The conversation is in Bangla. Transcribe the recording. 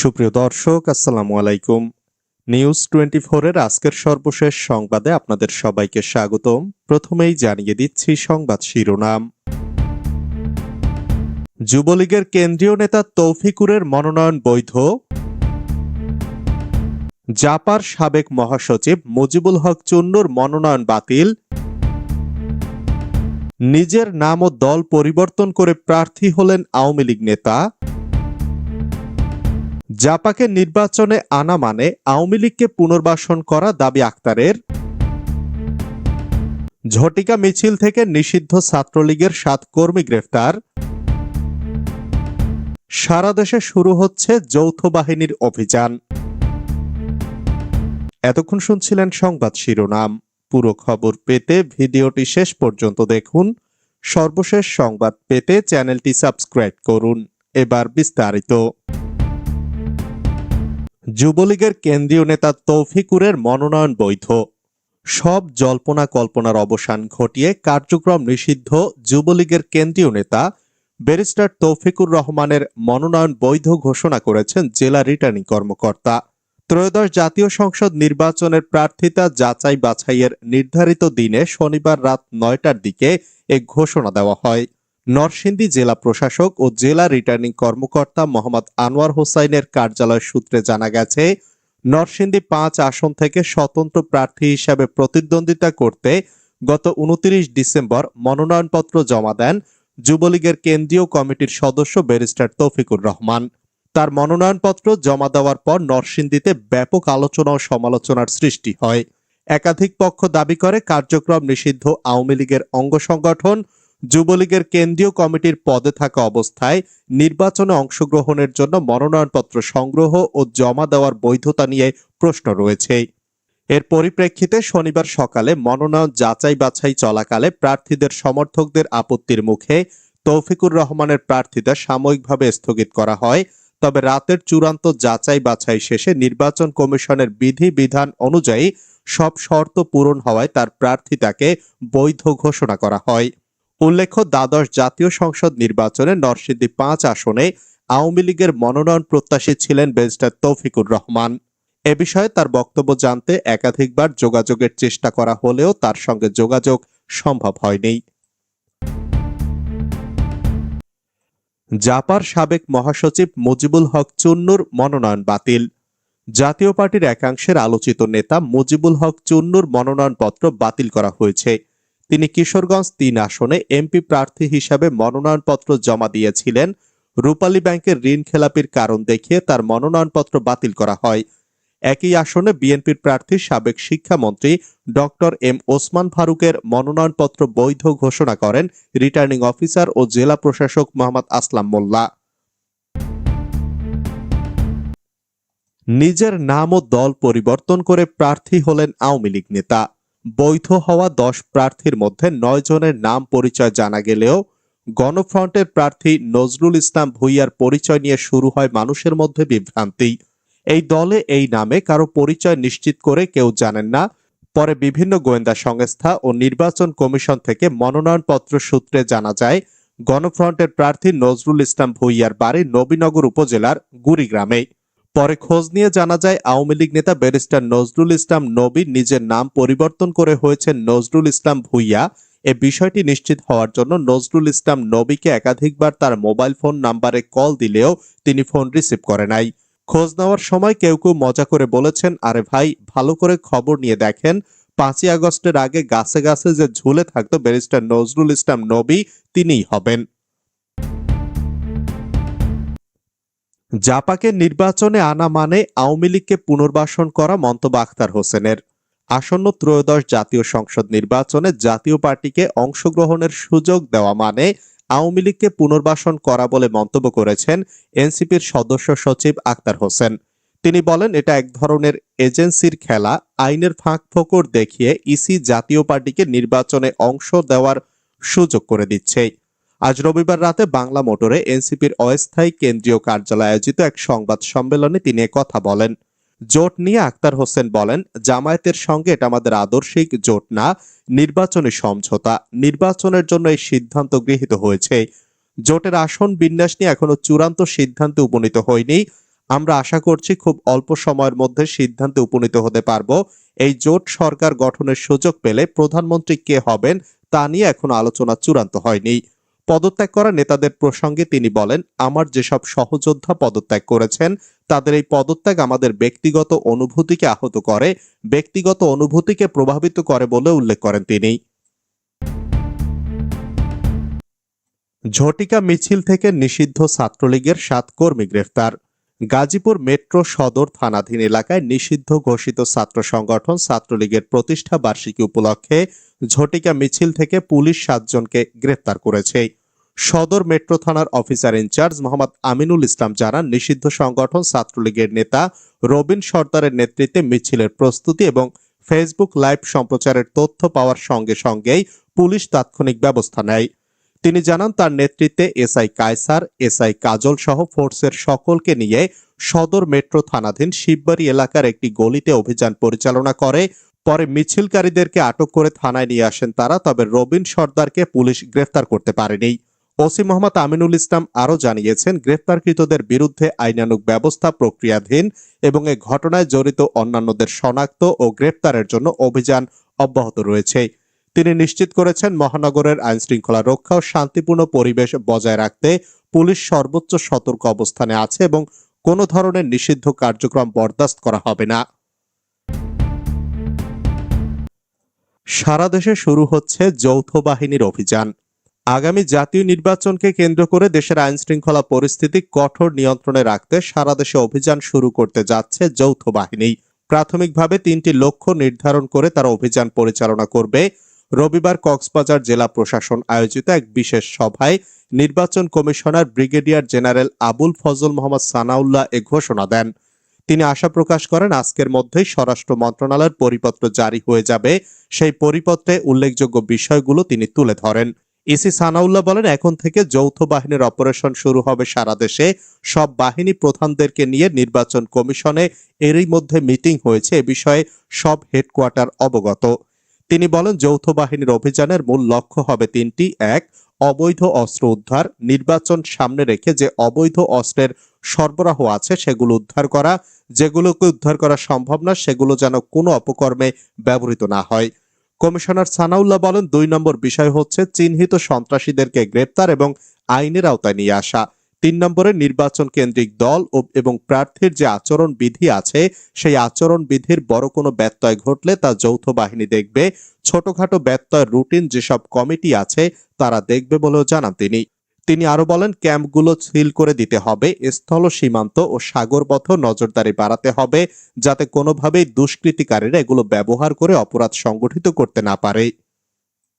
সুপ্রিয় দর্শক, আসসালামু আলাইকুম। নিউজ টোয়েন্টি এর আজকের সর্বশেষ সংবাদে আপনাদের সবাইকে স্বাগতম। প্রথমেই জানিয়ে দিচ্ছি সংবাদ শিরোনাম। যুবলীগের কেন্দ্রীয় নেতা তৌফিকুরের মনোনয়ন বৈধ। জাপার সাবেক মহাসচিব মুজিবুল হক চুন্নুর মনোনয়ন বাতিল। নিজের নাম ও দল পরিবর্তন করে প্রার্থী হলেন আওয়ামী লীগ নেতা। জাপাকে নির্বাচনে আনা মানে আওয়ামী লীগকে পুনর্বাসন করা দাবি আক্তারের। ঝটিকা মিছিল থেকে নিষিদ্ধ ছাত্রলীগের সাত কর্মী গ্রেফতার। সারা দেশে শুরু হচ্ছে যৌথ বাহিনীর অভিযান। এতক্ষণ শুনছিলেন সংবাদ শিরোনাম। পুরো খবর পেতে ভিডিওটি শেষ পর্যন্ত দেখুন। সর্বশেষ সংবাদ পেতে চ্যানেলটি সাবস্ক্রাইব করুন। এবার বিস্তারিত। যুবলীগের কেন্দ্রীয় নেতা তৌফিকুরের মনোনয়ন বৈধ। সব জল্পনা কল্পনার অবসান ঘটিয়ে কার্যক্রম নিষিদ্ধ যুবলীগের কেন্দ্রীয় নেতা ব্যারিস্টার তৌফিকুর রহমানের মনোনয়ন বৈধ ঘোষণা করেছেন জেলা রিটার্নিং কর্মকর্তা। ত্রয়োদশ জাতীয় সংসদ নির্বাচনের প্রার্থিতা যাচাই বাছাইয়ের নির্ধারিত দিনে শনিবার রাত নয়টার দিকে এ ঘোষণা দেওয়া হয়। নরসিংদী জেলা প্রশাসক ও জেলা রিটার্নিং কর্মকর্তা মোহাম্মদ আনোয়ার হোসাইনের কার্যালয় সূত্রে জানা গেছে, নরসিংদী পাঁচ আসন থেকে স্বতন্ত্র প্রার্থী হিসাবে প্রতিদ্বন্দ্বিতা করতে গত উনত্রিশ ডিসেম্বর মনোনয়নপত্র জমা দেন যুবলীগের কেন্দ্রীয় কমিটির সদস্য ব্যারিস্টার তৌফিকুর রহমান। তার মনোনয়নপত্র জমা দেওয়ার পর নরসিংদীতে ব্যাপক আলোচনা ও সমালোচনার সৃষ্টি হয়। একাধিক পক্ষ দাবি করে কার্যক্রম নিষিদ্ধ আওয়ামী লীগের অঙ্গ সংগঠন যুবলীগের কেন্দ্রীয় কমিটির পদে থাকা অবস্থায় নির্বাচনে অংশগ্রহণের জন্য মনোনয়নপত্র সংগ্রহ ও জমা দেওয়ার বৈধতা নিয়ে প্রশ্ন রয়েছে। এর পরিপ্রেক্ষিতে শনিবার সকালে মনোনয়ন যাচাই বাছাই চলাকালে প্রার্থীদের সমর্থকদের আপত্তির মুখে তৌফিকুর রহমানের প্রার্থিতা সাময়িকভাবে স্থগিত করা হয়। তবে রাতের চূড়ান্ত যাচাই বাছাই শেষে নির্বাচন কমিশনের বিধি বিধান অনুযায়ী সব শর্ত পূরণ হওয়ায় তার প্রার্থিতাকে বৈধ ঘোষণা করা হয়। উল্লেখ্য, দ্বাদশ জাতীয় সংসদ নির্বাচনে নরসিংদী পাঁচ আসনে আওয়ামী লীগের মনোনয়ন প্রত্যাশী ছিলেন ব্যারিস্টার তৌফিকুর রহমান। এ বিষয়ে তার বক্তব্য জানতে একাধিকবার যোগাযোগের চেষ্টা করা হলেও তার সঙ্গে যোগাযোগ সম্ভব হয়নি। জাপার সাবেক মহাসচিব মুজিবুল হক চুন্নুর মনোনয়ন বাতিল। জাতীয় পার্টির একাংশের আলোচিত নেতা মুজিবুল হক চুন্নুর মনোনয়নপত্র বাতিল করা হয়েছে। তিনি কিশোরগঞ্জ তিন আসনে এমপি প্রার্থী হিসাবে মনোনয়নপত্র জমা দিয়েছিলেন। রূপালী ব্যাংকের ঋণ খেলাপির কারণ দেখিয়ে তার মনোনয়নপত্র বাতিল করা হয়। একই আসনে বিএনপির প্রার্থী সাবেক শিক্ষামন্ত্রী ডক্টর এম ওসমান ফারুকের মনোনয়নপত্র বৈধ ঘোষণা করেন রিটার্নিং অফিসার ও জেলা প্রশাসক মোহাম্মদ আসলাম মোল্লা। নিজের নাম ও দল পরিবর্তন করে প্রার্থী হলেন আওয়ামী লীগ নেতা। বৈধ হওয়া দশ প্রার্থীর মধ্যে নয় জনের নাম পরিচয় জানা গেলেও গণফ্রন্টের প্রার্থী নজরুল ইসলাম ভুইয়ার পরিচয় নিয়ে শুরু হয় মানুষের মধ্যে বিভ্রান্তি। এই দলে এই নামে কারও পরিচয় নিশ্চিত করে কেউ জানেন না। পরে বিভিন্ন গোয়েন্দা সংস্থা ও নির্বাচন কমিশন থেকে মনোনয়নপত্র সূত্রে জানা যায়, গণফ্রন্টের প্রার্থী নজরুল ইসলাম ভুইয়ার বাড়ি নবীনগর উপজেলার গুড়িগ্রামে। পরে খোঁজ নিয়ে জানা যায়, আওয়ামী লীগ নেতা ব্যারিস্টার নজরুল ইসলাম নবী নিজের নাম পরিবর্তন করে হয়েছে নজরুল ইসলাম ভুইয়া। এ বিষয়টি নিশ্চিত হওয়ার জন্য নজরুল ইসলাম নবীকে একাধিকবার তার মোবাইল ফোন নাম্বারে কল দিলেও তিনি ফোন রিসিভ করে নাই। খোঁজ নেওয়ার সময় কেউ কেউ মজা করে বলেছেন, আরে ভাই, ভালো করে খবর নিয়ে দেখেন, পাঁচই আগস্টের আগে গাছে গাছে যে ঝুলে থাকতো ব্যারিস্টার নজরুল ইসলাম নবী, তিনিই হবেন। জাপাকে নির্বাচনে আনা মানে আওয়ামী লীগকে পুনর্বাসন করা মন্তব্য আখতার হোসেনের। আসন্ন ত্রয়োদশ জাতীয় সংসদ নির্বাচনে জাতীয় পার্টিকে অংশগ্রহণের সুযোগ দেওয়া মানে আওয়ামী লীগকে পুনর্বাসন করা বলে মন্তব্য করেছেন এনসিপির সদস্য সচিব আক্তার হোসেন। তিনি বলেন, এটা এক ধরনের এজেন্সির খেলা, আইনের ফাঁক ফোকর দেখিয়ে ইসি জাতীয় পার্টিকে নির্বাচনে অংশ দেওয়ার সুযোগ করে দিচ্ছে। আজ রবিবার রাতে বাংলা মোটরে এনসিপির অস্থায়ী কেন্দ্রীয় কার্যালয়ে আয়োজিত এক সংবাদ সম্মেলনে তিনি কথা বলেন। জোট নিয়ে আক্তার হোসেন বলেন, জামায়াতের সঙ্গে এটা আমাদের আদর্শিক, জোট না, নির্বাচনী সমঝোতা। নির্বাচনের জন্য এই সিদ্ধান্ত গৃহীত হয়েছে। জোটের আসন বিন্যাস নিয়ে এখনও চূড়ান্ত সিদ্ধান্তে উপনীত হয়নি। আমরা আশা করছি খুব অল্প সময়ের মধ্যে সিদ্ধান্তে উপনীত হতে পারব। এই জোট সরকার গঠনের সুযোগ পেলে প্রধানমন্ত্রী কে হবেন তা নিয়ে এখনও আলোচনা চূড়ান্ত হয়নি। পদত্যাগ করা নেতাদের প্রসঙ্গে তিনি বলেন, আমার যেসব সহযোদ্ধা পদত্যাগ করেছেন, তাদের এই পদত্যাগ আমাদের ব্যক্তিগত অনুভূতিকে আহত করে, ব্যক্তিগত অনুভূতিকে প্রভাবিত করে বলে উল্লেখ করেন তিনি। ঝটিকা মিছিল থেকে নিষিদ্ধ ছাত্রলীগের সাত কর্মী গ্রেফতার। গাজীপুর মেট্রো সদর থানাধীন এলাকায় নিষিদ্ধ ঘোষিত ছাত্র সংগঠন ছাত্রলীগের প্রতিষ্ঠা বার্ষিকী উপলক্ষে ঝটিকা মিছিল থেকে পুলিশ সাতজনকে গ্রেফতার করেছে। সদর মেট্রো থানার officer in charge Mohammad Aminul Islam জানান, নিষিদ্ধ সংগঠন ছাত্রলীগের নেতা রবিন সর্দারের নেতৃত্বে মিছিলের প্রস্তুতি এবং ফেসবুক লাইভ সম্প্রচারের তথ্য পাওয়ার সঙ্গে সঙ্গেই পুলিশ তাৎক্ষণিক ব্যবস্থা নেয়। তিনি জানান, তার নেতৃত্বে এসআই কায়সার, এসআই কাজল সহ ফোর্সের সকলকে নিয়ে সদর মেট্রো থানাধীন শিববাড়ি এলাকার একটি গলিতে অভিযান পরিচালনা করে পরে মিছিলকারীদেরকে আটক করে থানায় নিয়ে আসেন তারা, তবে রবিন সর্দারকে পুলিশ গ্রেফতার করতে পারেনি। ওসি মোহাম্মদ আমিনুল ইসলাম আরও জানিয়েছেন, গ্রেফতারকৃতদের বিরুদ্ধে আইনানুগ ব্যবস্থা প্রক্রিয়াধীন এবং এ ঘটনায় জড়িত অন্যান্যদের শনাক্ত ও গ্রেফতারের জন্য অভিযান অব্যাহত রয়েছে। তিনি নিশ্চিত করেছেন, মহানগরের আইনশৃঙ্খলা রক্ষা ও শান্তিপূর্ণ পরিবেশ বজায় রাখতে পুলিশ সর্বোচ্চ সতর্ক অবস্থানে আছে এবং কোনো ধরনের নিষিদ্ধ কার্যক্রম বরদাস্ত করা হবে না। সারা দেশে শুরু হচ্ছে যৌথ বাহিনীর অভিযান। আগামী জাতীয় নির্বাচনকে কেন্দ্র করে দেশের আইন শৃঙ্খলা পরিস্থিতি কঠোর নিয়ন্ত্রণে রাখতে সারা দেশে অভিযান শুরু করতে যাচ্ছে যৌথ বাহিনী। প্রাথমিকভাবে তিনটি লক্ষ্য নির্ধারণ করে তারা অভিযান পরিচালনা করবে। রবিবার কক্সবাজার জেলা প্রশাসন আয়োজিত এক বিশেষ সভায় নির্বাচন commissioner brigadier general Abul Fazal Mohammad Sanaullah এ ঘোষণা দেন। তিনি আশা প্রকাশ করেন আজকের মধ্যেই স্বরাষ্ট্র মন্ত্রণালয়ের পরিপত্র জারি হয়ে যাবে। সেই পরিপত্রে উল্লেখযোগ্য বিষয়গুলো তিনি তুলে ধরেন। ইসি সানাউল্লাহ বলেন, এখন থেকে যৌথ বাহিনীর অপারেশন শুরু হবে সারা দেশে। সব বাহিনী প্রধানদেরকে নিয়ে নির্বাচন কমিশনে এরই মধ্যে মিটিং হয়েছে। এ বিষয়ে সব হেডকোয়ার্টার অবগত। তিনি বলেন, যৌথ বাহিনীর অভিযানের মূল লক্ষ্য হবে তিনটি। এক অবৈধ অস্ত্র উদ্ধার, নির্বাচন সামনে রেখে যে অবৈধ অস্ত্রের সরবরাহ আছে সেগুলো উদ্ধার করা, যেগুলোকে উদ্ধার করা সম্ভব না, সেগুলো যেন কোনো অপকর্মে ব্যবহৃত না হয়। কমিশনার সানাউল্লাহ বলেন, দুই নম্বর বিষয় হচ্ছে, চিহ্নিত সন্ত্রাসীদেরকে গ্রেপ্তার এবং আইনের আওতায় নিয়ে আসা। তিন নম্বরে নির্বাচন কেন্দ্রিক দল ও- এবং প্রার্থীর যে আচরণ বিধি আছে, সেই আচরণ বিধির বড় কোনো ব্যত্যয় ঘটলে তা যৌথ বাহিনী দেখবে। ছোটখাটো ব্যত্যয় রুটিন যেসব কমিটি আছে, তারা দেখবে বলেও জানান তিনি। তিনি আরও বলেন, ক্যাম্পগুলো সিল করে দিতে হবে, স্থল সীমান্ত ও সাগরপথ নজরদারি বাড়াতে হবে, যাতে কোনোভাবেই দুষ্কৃতিকারীরা এগুলো ব্যবহার করে অপরাধ সংগঠিত করতে না পারে।